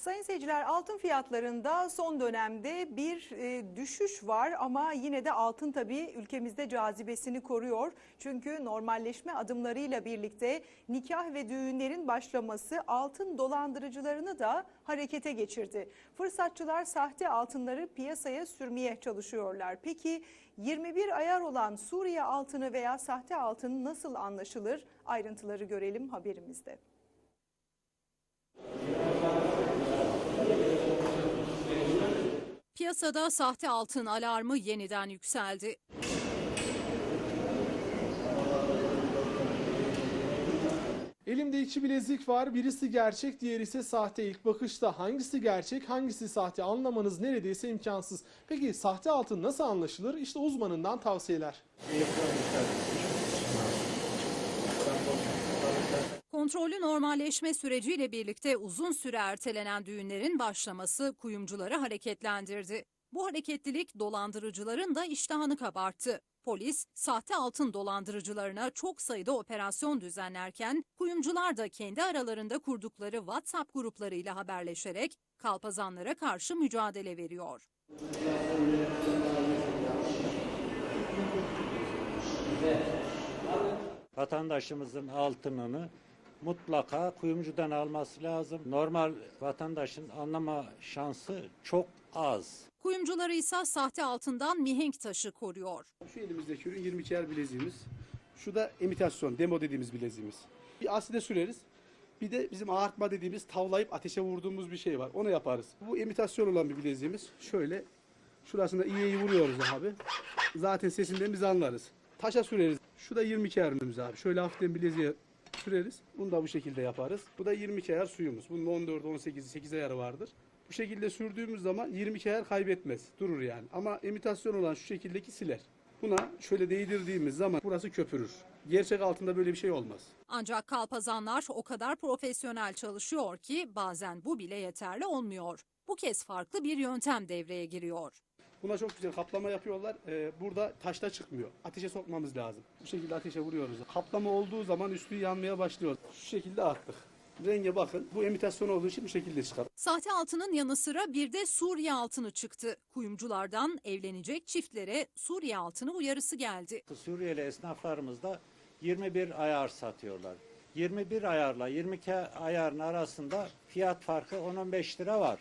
Sayın seyirciler altın fiyatlarında son dönemde bir e, düşüş var ama yine de altın tabii ülkemizde cazibesini koruyor. Çünkü normalleşme adımlarıyla birlikte nikah ve düğünlerin başlaması altın dolandırıcılarını da harekete geçirdi. Fırsatçılar sahte altınları piyasaya sürmeye çalışıyorlar. Peki 21 ayar olan Suriye altını veya sahte altın nasıl anlaşılır? Ayrıntıları görelim haberimizde. Piyasada sahte altın alarmı yeniden yükseldi. Elimde iki bilezik var. Birisi gerçek, diğeri ise sahte. İlk bakışta hangisi gerçek, hangisi sahte anlamanız neredeyse imkansız. Peki sahte altın nasıl anlaşılır? İşte uzmanından tavsiyeler. Kontrollü normalleşme süreciyle birlikte uzun süre ertelenen düğünlerin başlaması kuyumcuları hareketlendirdi. Bu hareketlilik dolandırıcıların da iştahını kabarttı. Polis, sahte altın dolandırıcılarına çok sayıda operasyon düzenlerken, kuyumcular da kendi aralarında kurdukları WhatsApp gruplarıyla haberleşerek kalpazanlara karşı mücadele veriyor. vatandaşımızın altınını mutlaka kuyumcudan alması lazım. Normal vatandaşın anlama şansı çok az. Kuyumcuları ise sahte altından mihenk taşı koruyor. Şu elimizdeki ürün 22 yer bileziğimiz. Şu da imitasyon, demo dediğimiz bileziğimiz. Bir aside süreriz. Bir de bizim ağartma dediğimiz tavlayıp ateşe vurduğumuz bir şey var. Onu yaparız. Bu imitasyon olan bir bileziğimiz. Şöyle şurasında iğneyi vuruyoruz abi. Zaten sesinden biz anlarız. Taşa süreriz. Şu da 22 yer ürünümüz abi. Şöyle hafiften bileziğe süreriz. Bunu da bu şekilde yaparız. Bu da 22 ayar suyumuz. Bunun 14, 18, 8 ayarı vardır. Bu şekilde sürdüğümüz zaman 22 ayar kaybetmez. Durur yani. Ama imitasyon olan şu şekildeki siler. Buna şöyle değdirdiğimiz zaman burası köpürür. Gerçek altında böyle bir şey olmaz. Ancak kalpazanlar o kadar profesyonel çalışıyor ki bazen bu bile yeterli olmuyor. Bu kez farklı bir yöntem devreye giriyor. Buna çok güzel kaplama yapıyorlar. Ee, burada taşta çıkmıyor. Ateşe sokmamız lazım. Bu şekilde ateşe vuruyoruz. Kaplama olduğu zaman üstü yanmaya başlıyor. Şu şekilde attık. Renge bakın. Bu imitasyon olduğu için bu şekilde çıkar. Sahte altının yanı sıra bir de Suriye altını çıktı. Kuyumculardan evlenecek çiftlere Suriye altını uyarısı geldi. Suriyeli esnaflarımız da 21 ayar satıyorlar. 21 ayarla 22 ayarın arasında fiyat farkı 10-15 lira var.